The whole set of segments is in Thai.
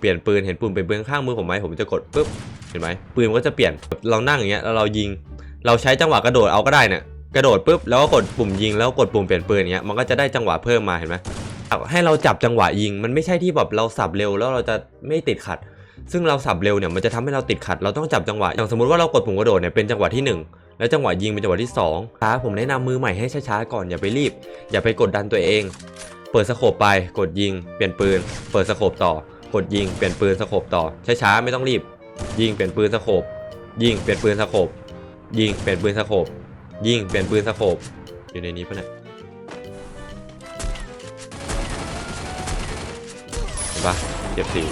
เปลี่ยนปืนเห็นปืนเป็นปืนข้างมือผมไหมผมจะกดปุ๊บเห็นไหมปืนมันก็จะเปลี่ยนเรานั่งอย่างเงี้ยแล้วเรายิง เราใช้จังหวะกระโดดเอาก็ได้เนี่ยกระโดดปุ๊บแล้วก็กดปุ่มยิงแล้วกดปุ่มเปลี่ยนปืนอย่างเงี้ยมันก็จะได้จังหวะเพิ่มมาเห็นไหมให้เราจับจังหวะยิง มันไม่ใช่ที่แบบเราสับเร็วแล้วเราจะไม่ติดขัด ซึ่งเราสับเร็วเนี่ยมันจะทำให้เราติดขัด เราต้องจับจังหวะอย่างสมมติว่าเรากดปุ่มกระโดดเนี่ยเป็นจังหวะที่หนึ่งแล้วจังหวะยิงเป็นจังหวะที่สองช้าผมแนะนำมือใหม่ให้ช้าๆก่อนอย่าไปรีบ อย่าไปกดดันตัวเอง เปิดสโคปไปกดยิง เปลี่ยนปืน เปิดสโคปต่อ กดยิงเปลี่ยนปืนสโคปต่อช้าๆไม่ต้องรีบ ยิงเปลี่ยนปืนสโคปยิงเปลี่ยนปืนสโคปยิงเปลี่ยนปืนสโคปยิงเปลี่ยนปืนสโคปอยู่ในนี้ปะเนี่ยเห็นปะเจ็บสี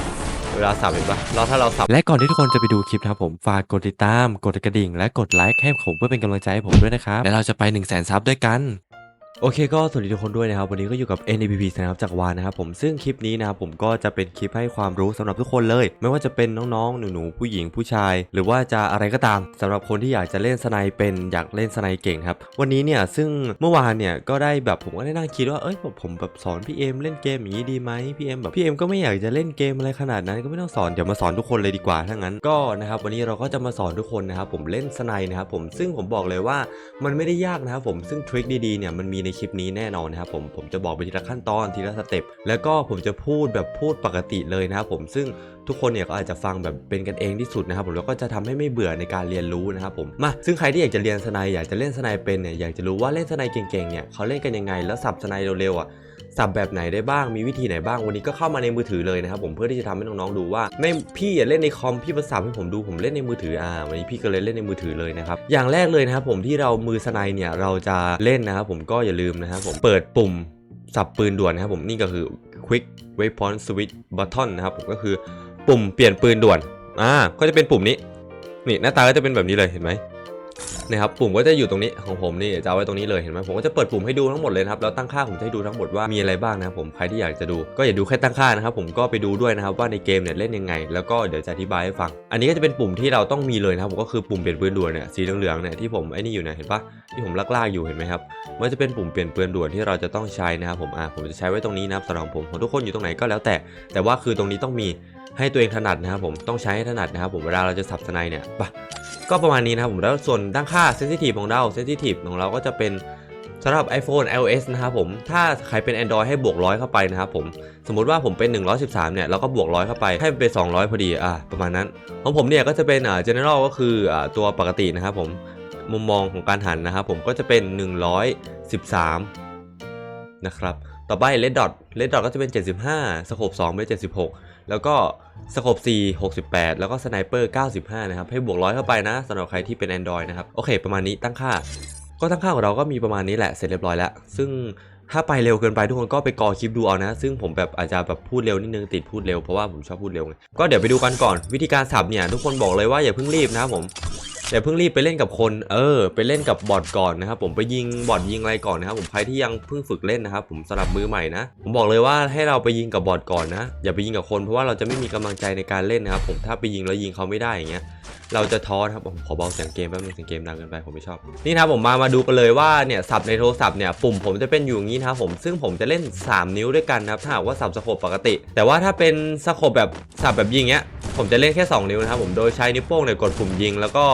เวลาสับเห็นปะแล้วถ้าเราสับ และก่อนที่ทุกคนจะไปดูคลิปนะครับผม ฝากกดติดตาม กดกระดิ่ง และกดไลค์ให้ผมเพื่อเป็นกำลังใจให้ผมด้วยนะครับ และเราจะไป 1 0 0 0 0แสนซับด้วยกัน โอเคก็สวัสดีทุกคนด้วยนะครับ วันนี้ก็อยู่กับ NAPP นะครับจากวานนะครับผมซึ่งคลิปนี้นะครับผมก็จะเป็นคลิปให้ความรู้สำหรับทุกคนเลย ไม่ว่าจะเป็นน้องๆหนูๆผู้หญิงผู้ชาย หรือว่าจะอะไรก็ตามสำหรับคนที่อยากจะเล่นสไนเป็นอยากเล่นสไนเก่งครับวันนี้เนี่ยซึ่งเมื่อวานเนี่ยก็ได้แบบผมก็ได้นั่งคิดว่าเอ้ยแบบผมแบบสอนพี่เอ็มเล่นเกมอย่างนี้ดีไหมพี่เอ็มแบบพี่เอ็มก็ไม่อยากจะเล่นเกมอะไรขนาดนั้นก็ไม่ต้องสอนเดี๋ยวมาสอนทุกคนเลยดีกว่าถ้างั้นก็นะครับวันนี้เราก็จะมาสอนทุกคนนะครับผมเล่นสไนนะครับผมซึ่งผมบอกเลยว่ามันไม่ได้ยากนะครับผมซึ่งทริคดีๆเนี่ยมันมีในคลิปนี้แน่นอนนะครับผมผมจะบอกไปทีละขั้นตอนทีละสเต็ปแล้วก็ผมจะพูดแบบพูดปกติเลยนะครับผมซึ่ง ทุกคนเนี่ยก็อาจจะฟังแบบเป็นกันเองที่สุดนะครับผมแล้วก็จะทำให้ไม่เบื่อในการเรียนรู้นะครับผมมาซึ่งใครที่อยากจะเรียนสไนอยากจะเล่นสไนเป็นเนี่ยอยากจะรู้ว่าเล่นสไนเก่งๆเนี่ยเขาเล่นกันยังไงแล้วสับสไนเร็วๆอะสับแบบไหนได้บ้างมีวิธีไหนบ้างวันนี้ก็เข้ามาในมือถือเลยนะครับผมเพื่อที่จะทำให้น้องๆดูว่าไม่พี่อย่าเล่นในคอมพี่มาสับให้ผมดูผมเล่นในมือถืออ่าวันนี้พี่ก็เลยเล่นในมือถือเลยนะครับอย่างแรกเลยนะครับผมที่เรามือสไนเนี่ยเราจะเล่นนะครับผมก็อย่าลืมนะครับผมเปิดปุ่มสับปืนด่วนนะครับผมนี่ก็คือ quick weapon switch button นะครับผมก็คือ ปุ่มเปลี่ยนปืนด่วน อ่า ก็จะเป็นปุ่มนี้ นี่หน้าตาก็จะเป็นแบบนี้เลยเห็นไหมนะครับปุ่มก็จะอยู่ตรงนี้ของผมนี่จะเอาไว้ตรงนี้เลยเห็นไหมผมก็จะเปิดปุ่มให้ดูทั้งหมดเลยครับแล้วตั้งค่าผมจะให้ดูทั้งหมดว่ามีอะไรบ้างนะครับผมใครที่อยากจะดูก็อย่าดูแค่ตั้งค่านะครับผมก็ไปดูด้วยนะครับว่าในเกมเนี่ยเล่นยังไง แล้วก็เดี๋ยวจะอธิบายให้ฟัง อันนี้ก็จะเป็นปุ่มที่เราต้องมีเลยนะครับผมก็คือปุ่มเปลี่ยนปืนด่วนเนี่ยสีเหลืองๆเนี่ยที่ผมไอ้นี่อยู่เนี่ยเห็นปะที่ผมลากๆอยู่เห็นไหมครับมันจะเป็นปุ่มเปลี่ยนปืนด่วนที่เราจะต้องใช้นะครับผมอ่าผมจะใช้ไว้ตรงนี้นะครับสำหรับผมของทุกคนอยู่ตรงไหนก็แล้วแต่ แต่ว่าคือตรงนี้ต้องมี ให้ตัวเองถนัดนะครับผมต้องใช้ให้ถนัดนะครับผมเวลาเราจะสับสไนเนี่ยปะก็ประมาณนี้นะครับผมแล้วส่วนด้านค่า Sensitive ของเรา Sensitive ของเราก็จะเป็นสำหรับ iPhone iOS นะครับผม ถ้าใครเป็น Android ให้บวกร้อยเข้าไปนะครับผม สมมุติว่าผมเป็น 113 เนี่ย เราก็บวกร้อยเข้าไป ให้มันเป็น 200 พอดี อะประมาณนั้น ของผมเนี่ยก็จะเป็นอ่า general ก็คืออ่าตัวปกตินะครับผม มุมมองของการหันนะครับผมก็จะเป็น 113 นะครับ ต่อไป red dot red dot ก็จะเป็น 75 สโคป2เป็น 76 แล้วก็ สโคป4 68 แล้วก็สไนเปอร์ 95 นะครับ ให้บวกร้อยเข้าไปนะสำหรับใครที่เป็น Android นะครับ โอเค ประมาณนี้ตั้งค่า ก็ตั้งค่าของเราก็มีประมาณนี้แหละ เสร็จเรียบร้อยแล้ว ซึ่งถ้าไปเร็วเกินไปทุกคนก็ไปกอคลิปดูเอานะ ซึ่งผมแบบอาจจะแบบพูดเร็วนิดนึงติดพูดเร็วเพราะว่าผมชอบพูดเร็วไงก็เดี๋ยวไปดูกันก่อนวิธีการสับเนี่ยทุกคนบอกเลยว่าอย่าเพิ่งรีบนะครับผม อย่าเพิ่งรีบไปเล่นกับคน เออ ไปเล่นกับบอทก่อนนะครับ ผมไปยิงบอทยิงอะไรก่อนนะครับ ผมใครที่ยังเพิ่งฝึกเล่นนะครับ ผมสำหรับมือใหม่นะ ผมบอกเลยว่าให้เราไปยิงกับบอทก่อนนะ อย่าไปยิงกับคนเพราะว่าเราจะไม่มีกำลังใจในการเล่นนะครับ ผมถ้าไปยิงแล้วยิงเขาไม่ได้อย่างเงี้ย เราจะท้อครับผมขอเบาเสียงเกมแป๊บนึงเสียงเกมดังเกินไปผมไม่ชอบ นี่นะครับผมมามาดูกันเลยว่าเนี่ยสับในโทรศัพท์เนี่ยปุ่มผมจะเป็นอยู่อย่างนี้นะครับผมซึ่งผมจะเล่น 3 นิ้วด้วยกันนะครับถ้าหากว่าสับสโคปปกติ แต่ว่าถ้าเป็นสโคปแบบสับแบบยิงเงี้ยผมจะเล่นแค่ 2 นิ้วนะครับผมโดยใช้นิ้วโป้งเนี่ยกดปุ่มยิงแล้วก็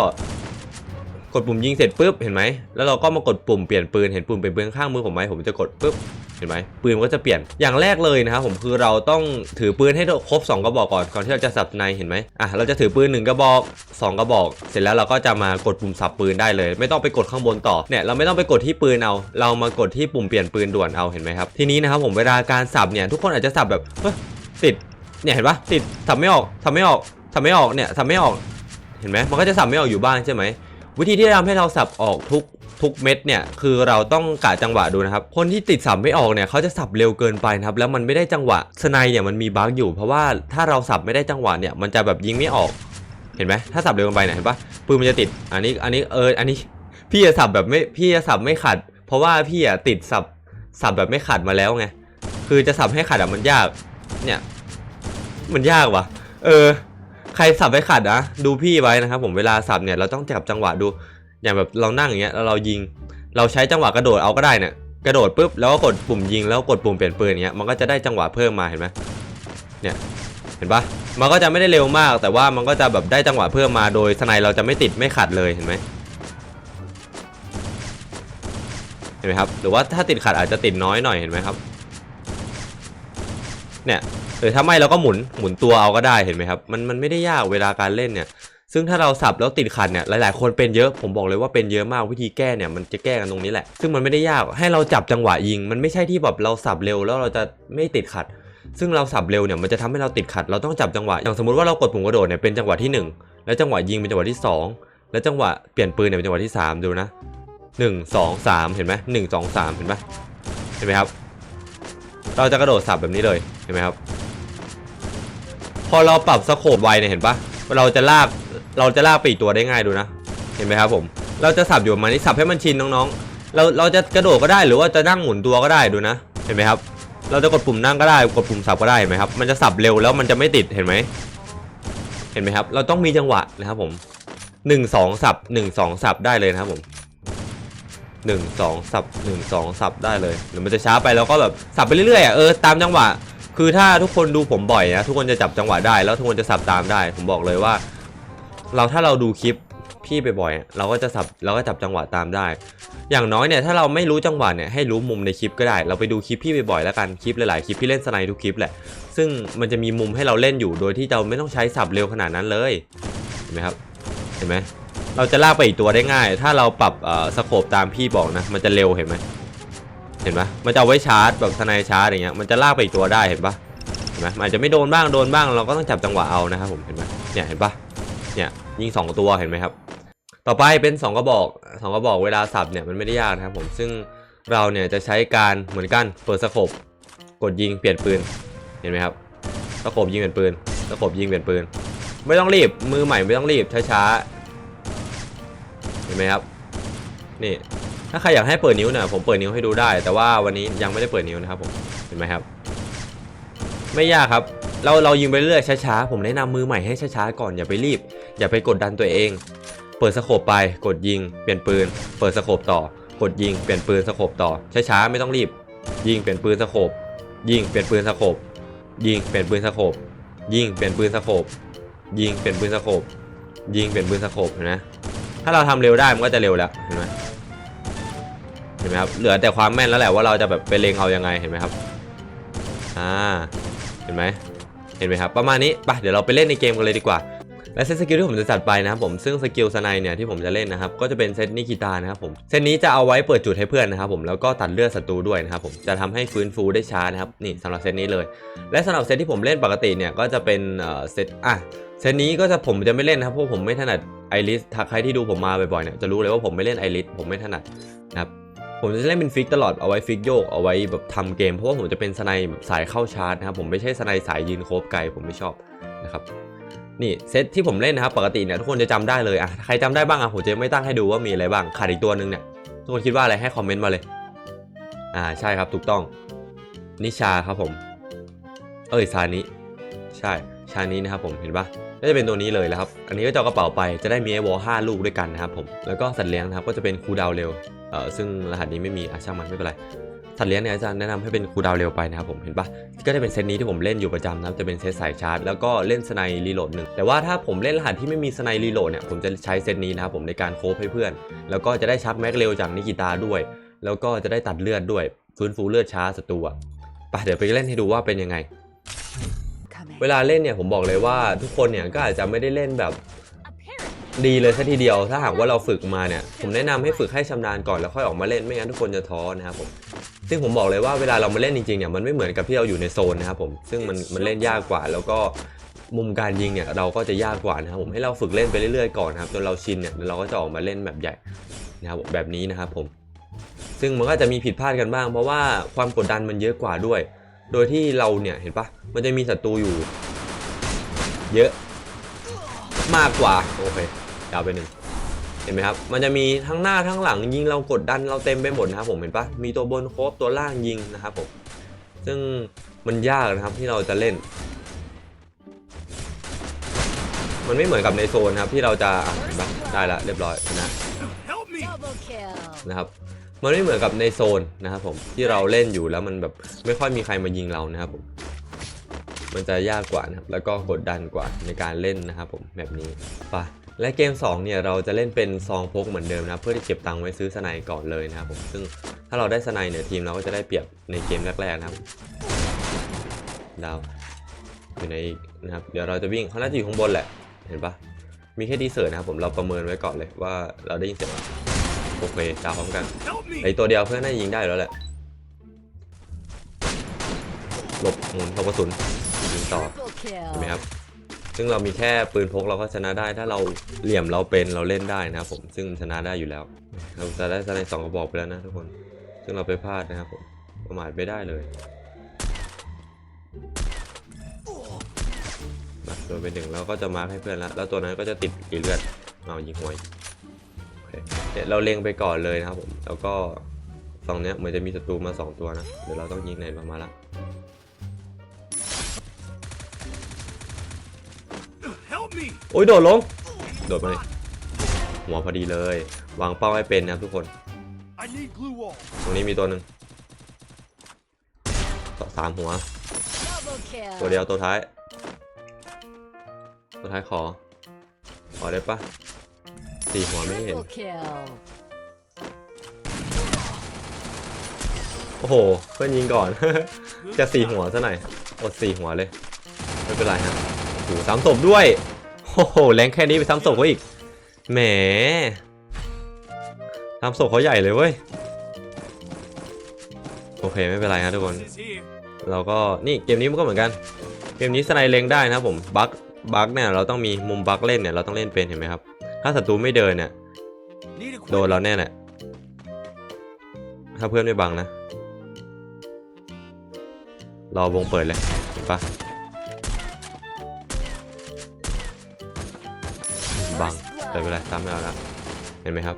กดปุ่มยิงเสร็จปุ๊บเห็นไหมแล้วเราก็มากดปุ่มเปลี่ยนปืนเห็นปุ่มเป็นปืนข้างมือผมไหมผมจะกดปุ๊บ เห็นไหมปืนมันก็จะเปลี่ยนอย่างแรกเลยนะครับผมคือเราต้องถือปืนให้ครบ 2 กระบอกก่อนก่อนที่เราจะสับในเห็นไหมอะเราจะถือปืน 1 กระบอก 2 กระบอก เสร็จแล้วเราก็จะมากดปุ่มสับปืนได้เลย ไม่ต้องไปกดข้างบนต่อเนี่ยเราไม่ต้องไปกดที่ปืนเอา เรามากดที่ปุ่มเปลี่ยนปืนด่วนเอาเห็นไหมครับทีนี้นะครับผมเวลาการสับเนี่ยทุกคนอาจจะสับแบบติดเนี่ยเห็นปะติดสับไม่ออกสับไม่ออกสับไม่ออกเนี่ยสับไม่ออกเห็นไหมมันก็จะสับไม่ออกอยู่บ้างใช่ไหมวิธีที่จะทำให้เราสับออกทุก ทุกเม็ดเนี่ยคือเราต้องกะจังหวะดูนะครับคนที่ติดสับไม่ออกเนี่ยเขาจะสับเร็วเกินไปนะครับแล้วมันไม่ได้จังหวะสไนเนี่ยมันมีบั๊กอยู่ เพราะว่าถ้าเราสับไม่ได้จังหวะเนี่ยมันจะแบบยิงไม่ออกเห็นไหมถ้าสับเร็วเกินไปเนี่ยเห็นปะปืนมันจะติดอันนี้อันนี้เอออันนี้พี่จะสับแบบไม่พี่จะสับไม่ขัด เพราะว่าพี่อะติดสับสับแบบไม่ขัดมาแล้วไงคือจะสับให้ขัดอะมันยากเนี่ยมันยากว่ะ เออ ใครสับไม่ขัดนะดูพี่ไว้นะครับผมเวลาสับเนี่ยเราต้องจับจังหวะดู อย่างแบบเรานั่งอย่างเงี้ยแล้วเรายิง เราใช้จังหวะกระโดดเอาก็ได้เนี่ยกระโดดปุ๊บแล้วก็กดปุ่มยิงแล้วกดปุ่มเปลี่ยนปืนอย่างเงี้ยมันก็จะได้จังหวะเพิ่มมาเห็นไหมเนี่ยเห็นปะมันก็จะไม่ได้เร็วมาก แต่ว่ามันก็จะแบบได้จังหวะเพิ่มมาโดยสไนเราจะไม่ติดไม่ขัดเลยเห็นไหมเห็นไหมครับหรือว่าถ้าติดขัดอาจจะติดน้อยหน่อยเห็นไหมครับเนี่ยหรือถ้าไม่เราก็หมุนหมุนตัวเอาก็ได้เห็นไหมครับมันมันไม่ได้ยากเวลาการเล่นเนี่ย ซึ่งถ้าเราสับแล้วติดขัดเนี่ยหลาย ๆ คนเป็นเยอะผมบอกเลยว่าเป็นเยอะมากวิธีแก้เนี่ยมันจะแก้กันตรงนี้แหละ ซึ่งมันไม่ได้ยากให้เราจับจังหวะยิง มันไม่ใช่ที่แบบเราสับเร็วแล้วเราจะไม่ติดขัด ซึ่งเราสับเร็วเนี่ยมันจะทำให้เราติดขัด เราต้องจับจังหวะอย่างสมมติว่าเรากดปุ่มกระโดดเนี่ยเป็นจังหวะที่หนึ่งแล้วจังหวะยิงเป็นจังหวะที่สองแล้วจังหวะเปลี่ยนปืนเนี่ยเป็นจังหวะที่สามดูนะหนึ่งสองสามเห็นไหมหนึ่งสองสามเห็นไหมเห็นไหมครับ เราจะกระโดดสับแบบนี้เลยเห็นไหมครับ พอเราปรับสโคปไวเนี่ยเห็นปะเราจะลาก เราจะลากปีกตัวได้ง่ายดูนะ เห็นไหมครับผม เราจะสับอยู่มานี้สับให้มันชินน้องๆ เราเราจะกระโดดก็ได้หรือว่าจะนั่งหมุนตัวก็ได้ดูนะ เห็นไหมครับ เราจะกดปุ่มนั่งก็ได้กดปุ่มสับก็ได้เห็นไหมครับ มันจะสับเร็วแล้วมันจะไม่ติดเห็นไหม เห็นไหมครับ เราต้องมีจังหวะนะครับผมหนึ่งสองสับหนึ่งสองสับได้เลยนะครับผมหนึ่งสองสับหนึ่งสองสับได้เลยหรือมันจะช้าไปเราก็แบบสับไปเรื่อยๆเออตามจังหวะ คือถ้าทุกคนดูผมบ่อยนะทุกคนจะจับจังหวะได้แล้วทุกคนจะสับตามได้ ผมบอกเลยว่า เราถ้าเราดูคลิปพี่ไปบ่อยๆเราก็จะสับเราก็จับจังหวะตามได้ อย่างน้อยเนี่ยถ้าเราไม่รู้จังหวะเนี่ยให้รู้มุมในคลิปก็ได้ เราไปดูคลิปพี่ไปบ่อยๆแล้วกันคลิปหลายๆคลิปพี่เล่นสไนด์ทุกคลิปแหละซึ่งมันจะมีมุมให้เราเล่นอยู่โดยที่เราไม่ต้องใช้สับเร็วขนาดนั้นเลยเห็นไหมครับเห็นไหมเราจะลากไปอีกตัวได้ง่าย ถ้าเราปรับสโคปตามพี่บอกนะ มันจะเร็วเห็นไหมเห็นไหมมันจะเอาไว้ชาร์จแบบสไนด์ชาร์จอย่างเงี้ยมันจะลากไปอีกตัวได้เห็นปะเห็นไหมอาจจะไม่โดนบ้างโดนบ้างเราก็ต้องจับจังหวะเอานะครับผมเห็นไหมเนี่ยเห็นปะ เนี่ยยิงสองตัวเห็นไหมครับ ต่อไปเป็นสองกระบอกสองกระบอกเวลาสับเนี่ยมันไม่ได้ยากนะครับผมซึ่งเราเนี่ยจะใช้การเหมือนกันเปิดสโคปกดยิงเปลี่ยนปืนเห็นไหมครับสโคปยิงเปลี่ยนปืนสโคปยิงเปลี่ยนปืน ไม่ต้องรีบมือใหม่ไม่ต้องรีบช้าๆเห็นไหมครับนี่ถ้าใครอยากให้เปิดนิ้วเนี่ยผมเปิดนิ้วให้ดูได้ แต่ว่าวันนี้ยังไม่ได้เปิดนิ้วนะครับผมเห็นไหมครับ ไม่ยากครับ เราเรายิงไปเรื่อยช้าๆผมแนะนำมือใหม่ให้ช้าๆก่อนอย่าไปรีบ อย่าไปกดดันตัวเอง เปิดสโคปไปกดยิง เปลี่ยนปืน เปิดสโคปต่อ กดยิงเปลี่ยนปืนสโคปต่อช้าๆไม่ต้องรีบ ยิงเปลี่ยนปืนสโคปยิงเปลี่ยนปืนสโคปยิงเปลี่ยนปืนสโคปยิงเปลี่ยนปืนสโคปยิงเปลี่ยนปืนสโคปยิงเปลี่ยนปืนสโคปเห็นไหมถ้าเราทำเร็วได้มันก็จะเร็วแล้วเห็นไหมเห็นไหมครับเหลือแต่ความแม่นแล้วแหละว่าเราจะแบบไปเลงเอายังไงเห็นไหมครับอ่าเห็นไหมเห็นไหมครับ ประมาณนี้ไปเดี๋ยวเราไปเล่นในเกมกันเลยดีกว่า และเซตสกิลที่ผมจะจัดไปนะครับผมซึ่งสกิลสไนเนี่ยที่ผมจะเล่นนะครับก็จะเป็นเซตนิกิตานะครับผมเซตนี้จะเอาไว้เปิดจุดให้เพื่อนนะครับผมแล้วก็ตัดเลือดศัตรูด้วยนะครับผมจะทำให้ฟื้นฟูได้ช้านะครับนี่สำหรับเซตนี้เลย และสำหรับเซตที่ผมเล่นปกติเนี่ยก็จะเป็นเอ่อเซตอะเซตนี้ก็จะผมจะไม่เล่นนะครับเพราะผมไม่ถนัดไอริสถ้าใครที่ดูผมมาบ่อยๆเนี่ยจะรู้เลยว่าผมไม่เล่นไอริสผมไม่ถนัดนะครับผมจะเล่นเป็นฟิกตลอดเอาไว้ฟิกโยกเอาไว้แบบทำเกมเพราะว่าผมจะเป็นสไนแบบสายเข้าชาร์จนะครับผมไม่ใช่สไนสายยืนโคบไกลผมไม่ชอบนะครับ นี่เซตที่ผมเล่นนะครับปกติเนี่ยทุกคนจะจำได้เลยอะใครจำได้บ้างอะผมจะไม่ตั้งให้ดูว่ามีอะไรบ้างขาดอีกตัวหนึงเนี่ยทุกคนคิดว่าอะไรให้คอมเมนต์มาเลย อ่าใช่ครับถูกต้อง นิชาครับผม เอ้ยซานิใช่ชานี้นะครับผมเห็นปะก็จะเป็นตัวนี้เลยแล้วครับ อันนี้ก็จะกระเป๋าไปจะได้มีไอวอลห้าลูกด้วยกันนะครับผม แล้วก็สัตว์เลี้ยงนะครับก็จะเป็นคูดาวเร็ว เอ่อซึ่งรหัสนี้ไม่มีอะช่างมันไม่เป็นไรสัตว์เลี้ยงเนี่ยอาจารย์แนะนำให้เป็นคูลดาวน์เร็วไปนะครับผมเห็นปะก็จะเป็นเซตนี้ที่ผมเล่นอยู่ประจำนะครับจะเป็นเซตสายชาร์จแล้วก็เล่นสไนรีโหลดหนึ่งแต่ว่าถ้าผมเล่นรหัสที่ไม่มีสไนรีโหลดเนี่ยผมจะใช้เซตนี้นะครับผมในการโคฟให้เพื่อน แล้วก็จะได้ชักแม็กเร็วจากนิกิตาด้วย แล้วก็จะได้ตัดเลือดด้วยฟื้นฟูเลือดช้าศัตรูอะไปเดี๋ยวไปเล่นให้ดูว่าเป็นยังไง เวลาเล่นเนี่ยผมบอกเลยว่าทุกคนเนี่ยก็อาจจะไม่ได้เล่นแบบ ดีเลยสัทีเดียวถ้าหากว่าเราฝึกมาเนี่ยผมแนะนำให้ฝึกให้ชำนาญก่อนแล้วค่อยออกมาเล่นไม่งั้นทุกคนจะท้อนะครับผมซึ่งผมบอกเลยว่าเวลาเรามาเล่นจริงๆเนี่ยมันไม่เหมือนกับที่เราอยู่ในโซนนะครับผมซึ่งมันมันเล่นยากกว่าแล้วก็มุมการยิงเนี่ยเราก็จะยากกว่านะครับผมให้เราฝึกเล่นไปเรื่อยๆก่อนนะครับจนเราชินเนี่ยเราก็จะออกมาเล่นแบบใหญ่นะครับแบบนี้นะครับผม ซึ่งมันก็จะมีผิดพลาดกันบ้าง เพราะว่าความกดดันมันเยอะกว่าด้วย โดยที่เราเนี่ยเห็นปะมันจะมีศัตรูอยู่ เยอะ มากกว่า โอเคยาวไปหนึ่งเห็นไหมครับ มันจะมีทั้งหน้าทั้งหลังยิงเรากดดันเราเต็มไปหมดนะครับผมเห็นปะมีตัวบนโคบตัวล่างยิงนะครับผม ซึ่งมันยากนะครับที่เราจะเล่น มันไม่เหมือนกับในโซนครับที่เราจะอะเห็นปะได้ละเรียบร้อยนะนะครับ มันไม่เหมือนกับในโซนนะครับผมที่เราเล่นอยู่แล้วมันแบบไม่ค่อยมีใครมายิงเรานะครับผม มันจะยากกว่านะครับแล้วก็กดดันกว่าในการเล่นนะครับผมแบบนี้ไปและเกม 2 เนี่ยเราจะเล่นเป็นซองพกเหมือนเดิมนะเพื่อที่เก็บตังค์ไว้ซื้อสไนก่อนเลยนะครับผมซึ่งถ้าเราได้สไนเนี่ยทีมเราก็จะได้เปรียบในเกมแรกๆนะครับดาวอยู่ในอีกนะครับเดี๋ยวเราจะวิ่งเขาน่าจะอยู่ข้างบนแหละเห็นปะมีแค่ดีเซอร์นะครับผมเราประเมินไว้ก่อนเลยว่าเราได้ยินเสียงโอเคดาวพร้อมกันไอตัวเดียวเพื่อนน่ายิงได้แล้วแหละหลบหมุนเข้ากระสุน ยิงต่อ Triple เห็น kill. ไหมครับซึ่งเรามีแค่ปืนพกเราก็ชนะได้ถ้าเราเหลี่ยมเราเป็นเราเล่นได้นะครับผมซึ่งชนะได้อยู่แล้ว เราจะได้สไนสองกระบอกไปแล้วนะทุกคน ซึ่งเราไปพลาดนะครับผมประมาทไม่ได้เลยมาโดนไปหนึ่งแล้วก็จะมาร์คให้เพื่อนแล้วแล้วตัวนั้นก็จะติดอีเลือดเอายิงหวยโอเคเนี่ยเราเล็งไปก่อนเลยนะครับผมแล้วก็ฝั่งเนี้ยเหมือนจะมีศัตรูมาสองตัวนะเดี๋ยวเราต้องยิงในประมาณละ โอ้ยโดดลง โดดมาเลยหัวพอดีเลยวางเป้าให้เป็นนะทุกคน ตรงนี้มีตัวหนึ่งต่อสามหัว ตัวเดียวตัวท้าย ตัวท้ายขอ ขอได้ปะสี่หัวไม่เห็น โอ้โห เพื่อนยิงก่อน จะสี่หัวซะหน่อยอดสี่หัวเลย ไม่เป็นไรฮะโอ้โหสามศพด้วย โอ้โหแรงแค่นี้ไปซ้ำศพเขาอีก แหมซ้ำศพเขาใหญ่เลยเว้ย โอเคไม่เป็นไรครับทุกคน เราก็นี่เกมนี้มันก็เหมือนกัน เกมนี้สไนเล็งได้นะผมบั๊กบั๊กเนี่ยเราต้องมีมุมบั๊กเล่นเนี่ยเราต้องเล่นเป็นเห็นไหมครับ ถ้าศัตรูไม่เดินเนี่ยโดนเราแน่แหละ ถ้าเพื่อนไม่บังนะรอวงเปิดเลยเห็นปะ แต่เป็นไรตามไม่เอาละเห็นไหมครับ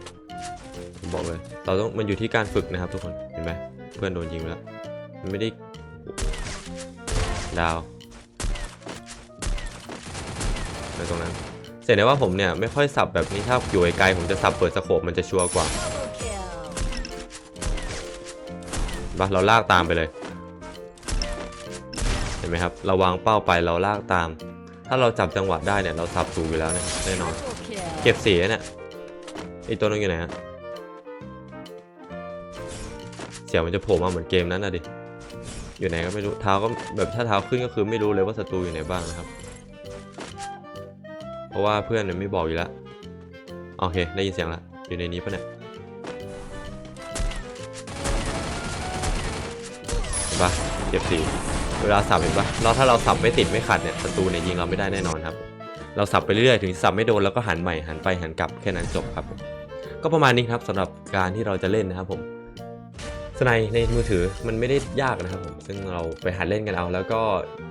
ผมบอกเลย เราต้องมันอยู่ที่การฝึกนะครับทุกคนเห็นไหมเพื่อนโดนยิงไปแล้วมันไม่ได้ดาวไปตรงนั้นเสร็จแล้วว่าผมเนี่ยไม่ค่อยสับแบบนี้ถ้าอยู่ไกลผมจะสับเปิดสโคปมันจะชัวร์กว่า Double kill. ปะเราลากตามไปเลย เห็นไหมครับ เราวางเป้าไปเราลากตาม ถ้าเราจับจังหวะได้เนี่ย เราสับถูกอยู่แล้วนะครับแน่นอน เก็บสีเนี่ยอีกตัวนึงอยู่ไหนฮะเสียงมันจะโผล่มาเหมือนเกมนั้นนะดิ อยู่ไหนก็ไม่รู้เท้าก็แบบถ้าเท้าขึ้นก็คือไม่รู้เลยว่าศัตรูอยู่ไหนบ้างนะครับ เพราะว่าเพื่อนเนี่ยไม่บอกอยู่แล้วโอเคได้ยินเสียงละอยู่ในนี้ปะเนี่ยเห็นปะเก็บสีเวลาสับเห็นปะแล้วถ้าเราสับไม่ติดไม่ขัดเนี่ยศัตรูเนี่ยยิงเราไม่ได้แน่นอนครับ เราสับไปเรื่อยๆถึงสับไม่โดนแล้วก็หันใหม่หันไปหันกลับแค่นั้นจบครับผมก็ประมาณนี้ครับสำหรับการที่เราจะเล่นนะครับผมสไนในมือถือมันไม่ได้ยากนะครับผมซึ่งเราไปหัดเล่นกันเอา แล้วก็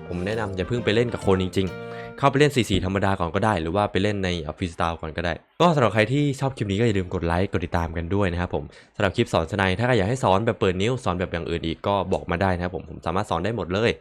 ผมแนะนำอย่าเพิ่งไปเล่นกับคนจริง ๆ เข้าไปเล่น 4 4 ธรรมดาก่อนก็ได้ หรือว่าไปเล่นในออฟฟิศตล์ก่อนก็ได้ ก็สำหรับใครที่ชอบคลิปนี้ก็อย่าลืมกดไลค์กดติดตามกันด้วยนะครับผมสำหรับคลิปสอนสไนถ้าใครอยากให้สอนแบบเปิดนิ้วสอนแบบอย่างอื่นอีกก็บอกมาได้นะครับผมผมสามารถสอนได้หมดเลย